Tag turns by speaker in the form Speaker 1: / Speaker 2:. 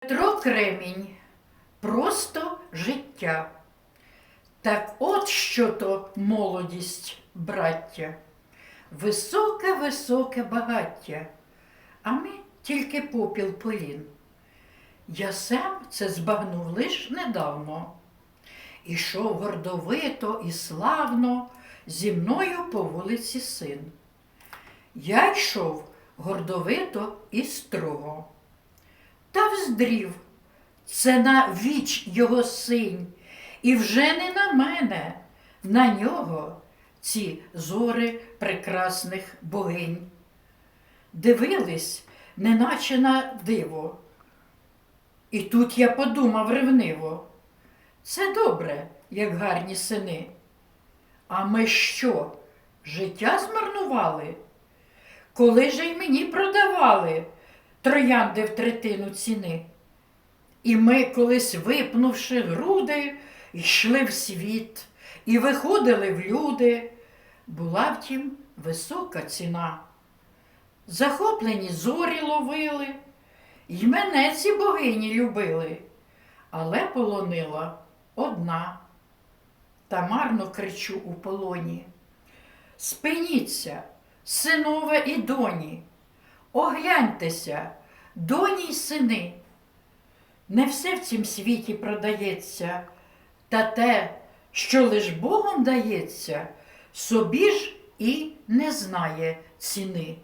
Speaker 1: Петро Кремінь просто життя. Так от що то молодість, браття, високе, високе багаття, а ми тільки попіл полін. Я сам це збагнув лиш недавно. Ішов гордовито і славно зі мною по вулиці син. Я йшов гордовито і строго. Та вздрів, це на віч його синь, і вже не на мене, на нього ці зори прекрасних богинь. Дивились, неначе на диво. І тут я подумав ревниво. Це добре, як гарні сини. А ми що, життя змарнували? Коли же й мені продавали троянди в третину ціни? І ми, колись випнувши груди, йшли в світ і виходили в люди. Була втім висока ціна. Захоплені зорі ловили, й мене ці богині любили, але полонила одна. Та марно кричу у полоні. Спиніться, синове і доні, огляньтеся, доні й сини. Не все в цім світі продається, та те, що лиш Богом дається, собі ж і не знає ціни.